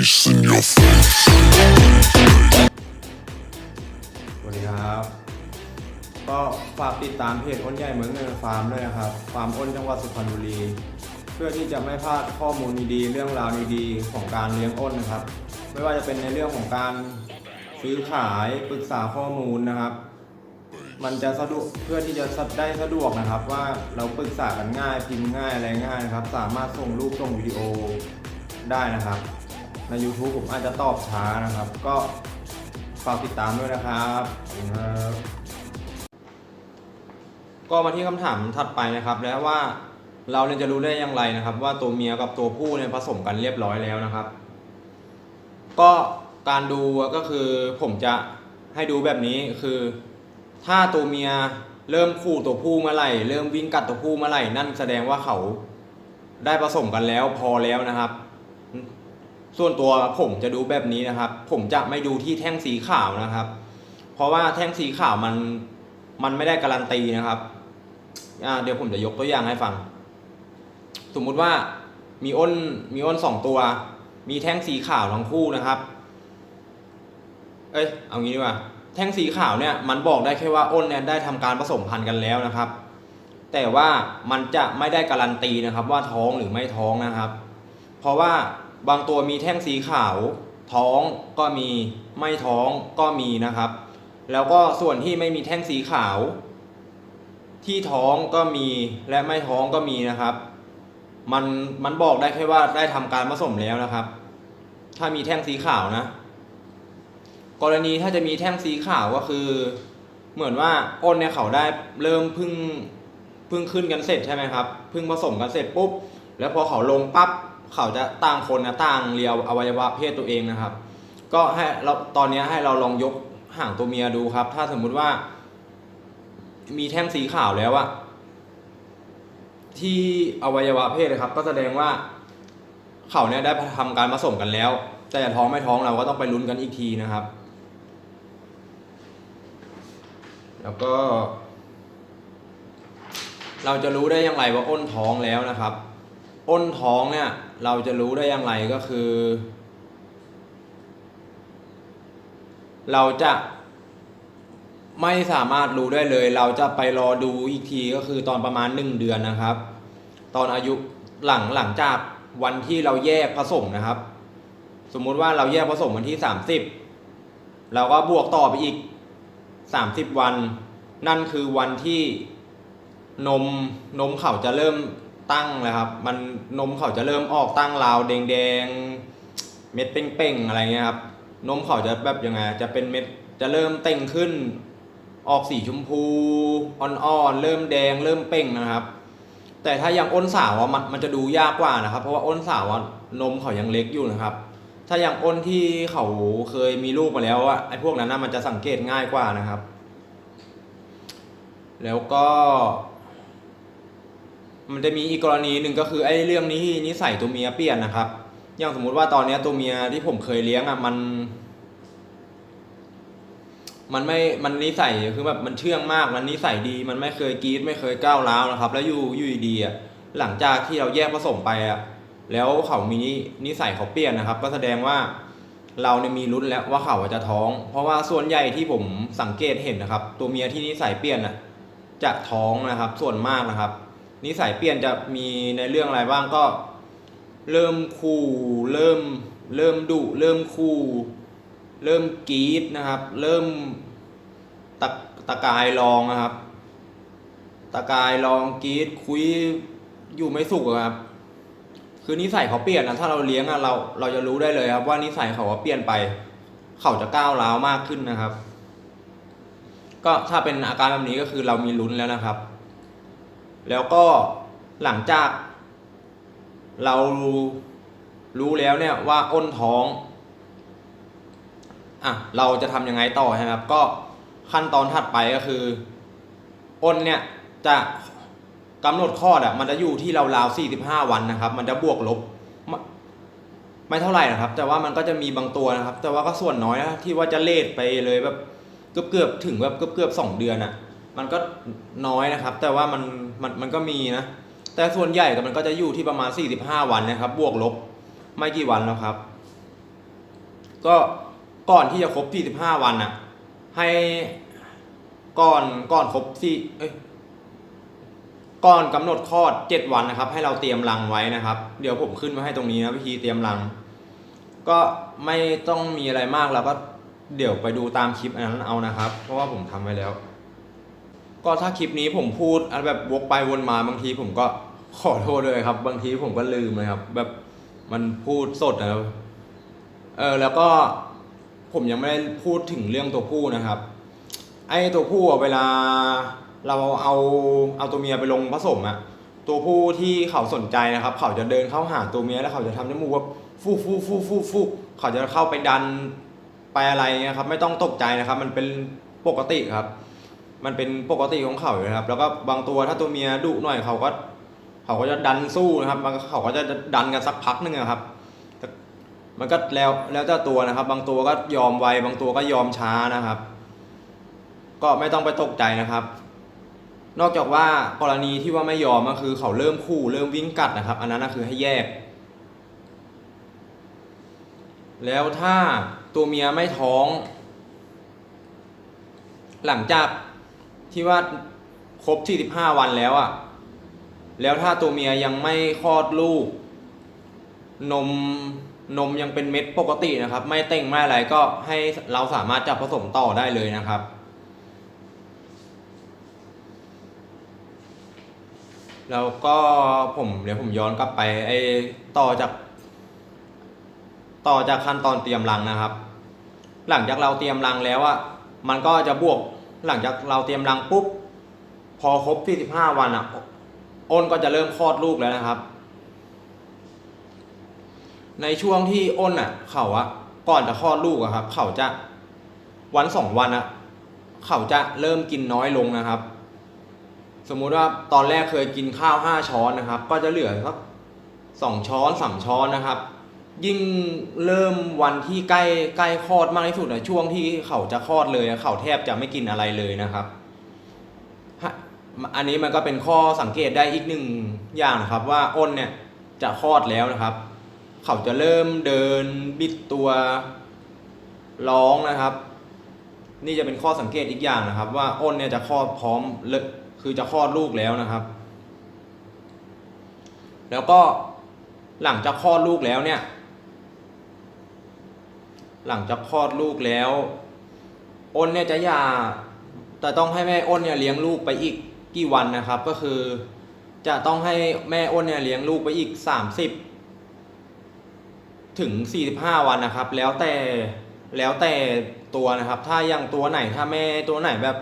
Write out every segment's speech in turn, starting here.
face in your face. สวัสดีครับ ก็ฝากติดตามเพจอ้นใหญ่เมืองเนินฟาร์มด้วยนะครับ ฟาร์มอ้นจังหวัดสุพรรณบุรี เพื่อที่จะไม่พลาดข้อมูลดีๆ เรื่องราวดีๆ ของการเลี้ยงอ้นนะครับ ไม่ว่าจะเป็นในเรื่องของการซื้อขายปรึกษาข้อมูลนะครับ มันจะสะดวกเพื่อที่จะได้สะดวกนะครับ ว่าเราปรึกษากันง่ายพิมพ์ง่ายอะไรง่ายนะครับ สามารถส่งรูปส่งวิดีโอได้นะครับ ใน YouTube ผมอาจจะตอบช้านะครับ ก็ฝากติดตามด้วยนะครับขอบคุณครับก็มาที่คำถามถัดไปนะครับ แล้วว่าเราเนี่ยจะรู้ได้อย่างไรนะครับ ว่าตัวเมียกับตัวผู้เนี่ยผสมกันเรียบร้อยแล้วนะครับ ก็การดูก็คือผมจะให้ดูแบบนี้คือ ถ้าตัวเมียเริ่มคู่ตัวผู้เมื่อไหร่ เริ่มวิ่งกัดตัวผู้เมื่อไหร่นั่นแสดงว่าเขาได้ผสมกันแล้วพอแล้วนะครับ ส่วนตัวผมจะดูแบบนี้นะครับ ผมจะไม่ดูที่แท่งสีขาวนะครับ เพราะว่าแท่งสีขาวมันมันไม่ได้การันตีนะครับเดี๋ยวผมจะยกตัวอย่างให้ฟัง สมมุติว่ามีอ้นมีอ้นสองตัว มีแท่งสีขาวทั้งคู่นะครับ เอ้ยเอางี้ดีกว่าแท่งสีขาวเนี่ยมันบอกได้แค่ว่าอ้นเนี่ยได้ทำการผสมพันธุ์กันแล้วนะครับ แต่ว่ามันจะไม่ได้การันตีนะครับ ว่าท้องหรือไม่ท้องนะครับ เพราะว่า บางตัวมีแท่งสีขาว ท้องก็มีไม่ท้องก็มีนะครับ แล้วก็ส่วนที่ไม่มีแท่งสีขาว ที่ท้องก็มีและไม่ท้องก็มีนะครับ มันมันบอกได้แค่ว่าได้ทำการผสมแล้วนะครับ ถ้ามีแท่งสีขาวนะ กรณีถ้าจะมีแท่งสีขาวก็คือ เหมือนว่าอ้นเนี่ยเขาได้เริ่มพึ่งพึ่งขึ้นกันเสร็จใช่ไหมครับพึ่งผสมกันเสร็จปุ๊บ แล้วพอเขาลงปั๊บ เขาจะต่างคนนะต่างเรียวอวัยวะเพศตัวเองนะครับ ก็ให้เราตอนนี้ให้เราลองยกห่างตัวเมียดูครับ ถ้าสมมุติว่า มีแท่งสีขาวแล้วอะที่อวัยวะเพศนะครับ ก็แสดงว่าเขาเนี่ยได้ทำการผสมกันแล้ว แต่ท้องไม่ท้องเราก็ต้องไปลุ้นกันอีกทีนะครับ แล้วก็ เราจะรู้ได้อย่างไรว่าอ้นท้องแล้วนะครับ อ้นท้องเนี่ย เราจะรู้ได้อย่างไรก็คือ เราจะไม่สามารถรู้ได้เลย เราจะไปรอดูอีกทีก็คือตอนประมาณหนึ่งเดือนนะครับ ตอนอายุหลังหลังจากวันที่เราแยกผสมนะครับ สมมุติว่าเราแยกผสมวันที่สามสิบเราก็บวกต่อไปอีกสามสิบวัน นั่นคือวันที่นมนมเขาจะเริ่ม ตั้งแล้วครับ มันนมเขาจะเริ่มออกตั้งราวแดงๆ เม็ดเป้งๆ อะไรเงี้ยครับ นมเขาจะแบบยังไง จะเป็นเม็ด จะเริ่มเต่งขึ้น ออกสีชมพูอ่อนๆ เริ่มแดง เริ่มเป้งนะครับ แต่ถ้ายังอ้นสาวอะมันมันจะดูยากกว่านะครับ เพราะว่าอ้นสาวอะนมเขายังเล็กอยู่นะครับ ถ้าอย่างอ้นที่เขาเคยมีลูกมาแล้วอะไอ้พวกนั้นนะมันจะสังเกตง่ายกว่านะครับ แล้วก็ มันจะมีอีกกรณีหนึ่งก็คือไอ้เรื่องนี้ที่นิสัยตัวเมียเปลี่ยนนะครับ อย่างสมมุติว่าตอนนี้ตัวเมียที่ผมเคยเลี้ยงอะมัน มันไม่ มันนิสัยคือแบบมันเชื่องมาก มันนิสัยดี มันไม่เคยกรีดไม่เคยก้าวร้าวนะครับ แล้วอยู่อยู่ดีอะหลังจากที่เราแยกผสมไปอะแล้วเขามีนินิสัยเขาเปลี่ยนนะครับ ก็แสดงว่าเราเนี่ยมีลุ้นแล้วว่าเขาจะท้อง เพราะว่าส่วนใหญ่ที่ผมสังเกตเห็นนะครับ ตัวเมียที่นิสัยเปลี่ยนอะจะท้องนะครับ ส่วนมากนะครับ นิสัยเปลี่ยนจะมีในเรื่องอะไรบ้างก็ เริ่มคู่เริ่มเริ่มดุเริ่มคู่ เริ่มกรีดนะครับ เริ่มตะตะกายลองนะครับ ตะกายลองกรีดคุยอยู่ไม่สุขครับ คือนิสัยเขาเปลี่ยนนะถ้าเราเลี้ยงอะเราเราจะรู้ได้เลยครับ ว่านิสัยเขาว่าเปลี่ยนไป เขาจะก้าวร้าวมากขึ้นนะครับ ก็ถ้าเป็นอาการแบบนี้ก็คือเรามีลุ้นแล้วนะครับ แล้วก็หลังจาก เรารู้แล้วเนี่ยว่าอ้นท้องอะเราจะทำยังไงต่อใช่ไหมครับก็ขั้นตอนถัดไปก็คือ อ้นเนี่ยจะกำหนดคลอดอะมันจะอยู่ที่ราวๆ45 วันนะครับ มันจะบวกลบไม่ไม่เท่าไหร่นะครับ แต่ว่ามันก็จะมีบางตัวนะครับ แต่ว่าก็ส่วนน้อยนะที่ว่าจะเลทไปเลยแบบเกือบเกือบๆถึงแบบเกือบเกือบๆสองเดือนอะ มันก็น้อยนะครับ แต่ว่ามันมันมันก็มีนะแต่ส่วนใหญ่ก็มันก็จะอยู่ที่ประมาณ 45 วันนะครับ บวกลบไม่กี่วันแล้วครับ ก็ก่อนที่จะครบ 45 วันอะให้ก่อนก่อนครบที่เอ้ยก่อนกำหนดคลอด 7 วันนะครับ ให้เราเตรียมรังไว้นะครับ เดี๋ยวผมขึ้นมาให้ตรงนี้นะวิธีเตรียมรัง ก็ไม่ต้องมีอะไรมากเราก็เดี๋ยวไปดูตามคลิปอันนั้นเอานะครับ เพราะว่าผมทำไว้แล้ว ก็ถ้าคลิปนี้ผมพูดอันแบบวกไปวนมาบางทีผมก็ขอโทษเลยครับ บางทีผมก็ลืมเลยครับ แบบมันพูดสดนะครับเออแล้วก็ผมยังไม่ได้พูดถึงเรื่องตัวผู้นะครับ ไอ้ตัวผู้เวลาเราเอาเอาตัวเมียไปลงผสมอะตัวผู้ที่เขาสนใจนะครับ เขาจะเดินเข้าหาตัวเมียแล้วเขาจะทำจมูกว่าฟูฟูฟูฟูฟูเขาจะเข้าไปดันไปอะไรเงี้ยครับ ไม่ต้องตกใจนะครับ มันเป็นปกติครับ มันเป็นปกติของเขาอยู่นะครับ แล้วก็บางตัวถ้าตัวเมียดุหน่อยเขาก็ เขาก็จะดันสู้นะครับมันเขาก็จะดันกันสักพักหนึ่งอะครับ มันก็แล้วแล้วแต่ตัวนะครับ บางตัวก็ยอมไวบางตัวก็ยอมช้านะครับ ก็ไม่ต้องไปตกใจนะครับ นอกจากว่ากรณีที่ว่าไม่ยอมก็คือเขาเริ่มคู่เริ่มวิ่งกัดนะครับ อันนั้นก็คือให้แยก แล้วถ้าตัวเมียไม่ท้อง หลังจาก ที่ว่าครบ 45 วันแล้วอะ่ะ แล้วถ้าตัวเมียยังไม่คลอดลูก นมนมยังเป็นเม็ดปกตินะครับ ไม่เต่งไม่อะไรก็ให้เราสามารถจับผสมต่อได้เลยนะครับ แล้วก็ผมเดี๋ยวผมย้อนกลับไปไอ้ต่อจาก ต่อจากขั้นตอนเตรียมรังนะครับ หลังจากเราเตรียมรังแล้วอะมันก็จะบวก หลังจากเราเตรียมรังปุ๊บ พอครบ 45 วันอะอ้นก็จะเริ่มคลอดลูกแล้วนะครับ ในช่วงที่อ้นอะ เขาอะ ก่อนจะคลอดลูกอะครับ เขาจะวันสองวันอะ เขาจะเริ่มกินน้อยลงนะครับ สมมุติว่าตอนแรกเคยกินข้าวห้าช้อนนะครับ ก็จะเหลือสักสองช้อนสามช้อนนะครับ ยิ่งเริ่มวันที่ใกล้ใกล้คลอดมากที่สุดนะช่วงที่เขาจะคลอดเลยเขาแทบจะไม่กินอะไรเลยนะครับฮะอันนี้มันก็เป็นข้อสังเกตได้อีกหนึ่งอย่างนะครับ ว่าอ้นเนี่ยจะคลอดแล้วนะครับ เขาจะเริ่มเดินบิดตัวร้องนะครับ นี่จะเป็นข้อสังเกตอีกอย่างนะครับ ว่าอ้นเนี่ยจะคลอดพร้อมเลกคือจะคลอดลูกแล้วนะครับ แล้วก็หลังจากคลอดลูกแล้วเนี่ย หลังจากคลอดลูกแล้วอ้นเนี่ยจะหย่าแต่ต้องให้แม่อ้นเนี่ยเลี้ยงลูกไปอีกกี่วันนะครับ ก็คือ จะต้องให้แม่อ้นเนี่ยเลี้ยงลูกไปอีกสามสิบถึงสี่สิบห้าวันนะครับ แล้วแต่แล้วแต่ตัวนะครับ ถ้าย่างตัวไหนถ้าแม่ตัวไหนแบบ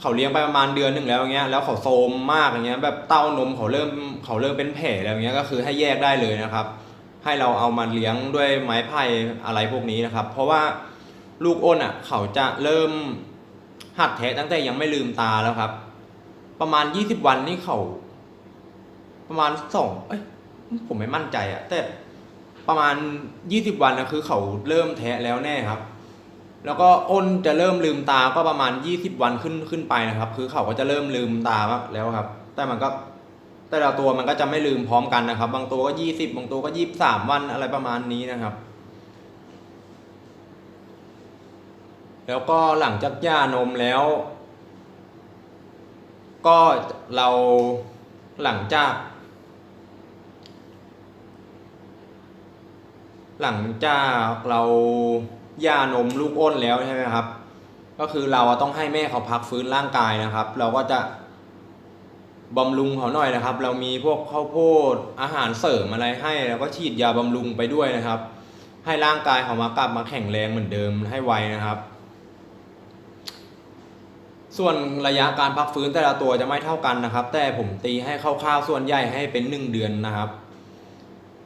เขาเลี้ยงไปประมาณเดือนหนึ่งแล้วอย่างเงี้ยแล้วเขาโซมมากอย่างเงี้ยแบบเต้านมเขาเริ่มเขาเริ่มเป็นแผลแล้วอย่างเงี้ยก็คือให้แยกได้เลยนะครับ ให้เราเอามาเลี้ยงด้วยไม้ไผ่อะไรพวกนี้นะครับ เพราะว่าลูกอ้นอะเขาจะเริ่มหัดแทะตั้งแต่ยังไม่ลืมตาแล้วครับ ประมาณยี่สิบวันนี่เขา ประมาณสองเอ้ยผมไม่มั่นใจอะแต่ประมาณยี่สิบวันนะคือเขาเริ่มแทะแล้วแน่ครับ แล้วก็อ้นจะเริ่มลืมตาก็ประมาณยี่สิบวันขึ้นขึ้นไปนะครับ คือเขาก็จะเริ่มลืมตาแล้วครับ แต่มันก็ แต่ละตัวมันก็จะไม่ลืมพร้อมกันนะครับ บางตัวก็ยี่สิบบางตัวก็ยี่สามวันอะไรประมาณนี้นะครับ แล้วก็หลังจากย่านมแล้ว ก็เราหลังจาก หลังจากเราย่านมลูกอ้นแล้วใช่ไหมครับ ก็คือเราต้องให้แม่เขาพักฟื้นร่างกายนะครับ เราก็จะ บำรุงเขาหน่อยนะครับ เรามีพวกข้าวโพดอาหารเสริมอะไรให้แล้วก็ฉีดยาบำรุงไปด้วยนะครับ ให้ร่างกายเขามากลับมาแข็งแรงเหมือนเดิมให้ไวนะครับ ส่วนระยะการพักฟื้นแต่ละตัวจะไม่เท่ากันนะครับ แต่ผมตีให้คร่าวๆส่วนใหญ่ให้เป็นหนึ่งเดือนนะครับ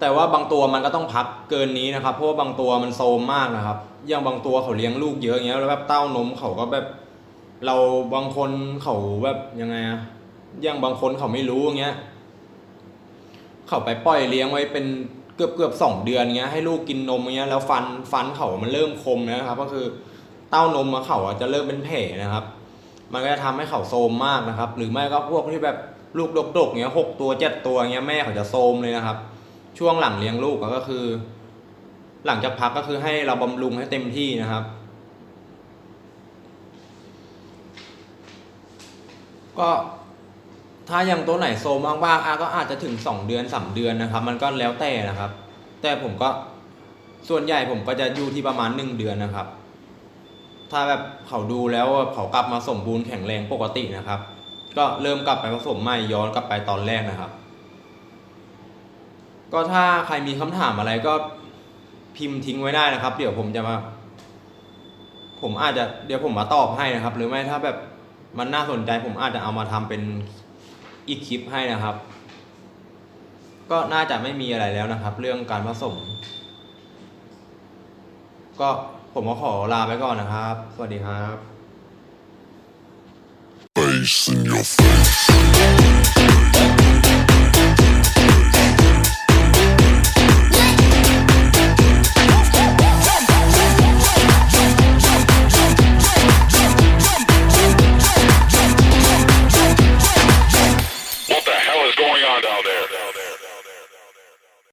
แต่ว่าบางตัวมันก็ต้องพักเกินนี้นะครับเพราะว่าบางตัวมันโซมมากนะครับอย่างบางตัวเขาเลี้ยงลูกเยอะอย่างเงี้ยแล้วแบบเต้านมเขาก็แบบเราบางคนเขาแบบยังไงอะ อย่างบางคนเขาไม่รู้อย่างเงี้ยเขาไปปล่อยเลี้ยงไว้เป็นเกือบเกือบสองเดือนเงี้ยให้ลูกกินนมเงี้ยแล้วฟันฟันเขามันเริ่มคมนะครับ ก็คือเต้านมอะเขาจะเริ่มเป็นแผลนะครับ มันก็จะทำให้เขาโซมมากนะครับ หรือไม่ก็พวกที่แบบลูกดกๆเงี้ยหกตัวเจ็ดตัวเงี้ยแม่เขาจะโซมเลยนะครับ ช่วงหลังเลี้ยงลูกก็คือ หลังจากพักก็คือให้เราบำรุงให้เต็มที่นะครับก็ ถ้ายังตัวไหนโซมมากๆอาก็อาจจะถึงสองเดือนสามเดือนนะครับ มันก็แล้วแต่นะครับ แต่ผมก็ส่วนใหญ่ผมก็จะอยู่ที่ประมาณหนึ่งเดือนนะครับ ถ้าแบบเขาดูแล้วเขากลับมาสมบูรณ์แข็งแรงปกตินะครับ ก็เริ่มกลับไปผสมใหม่ย้อนกลับไปตอนแรกนะครับ ก็ถ้าใครมีคำถามอะไรก็พิมพ์ทิ้งไว้ได้นะครับ เดี๋ยวผมจะมา ผมอาจจะเดี๋ยวผมมาตอบให้นะครับ หรือไม่ถ้าแบบมันน่าสนใจผมอาจจะเอามาทำเป็น อีกคลิปให้นะครับ ก็น่าจะไม่มีอะไรแล้วนะครับ เรื่องการผสม ก็ผมก็ขอลาไปก่อนนะครับ สวัสดีครับ Face in your face.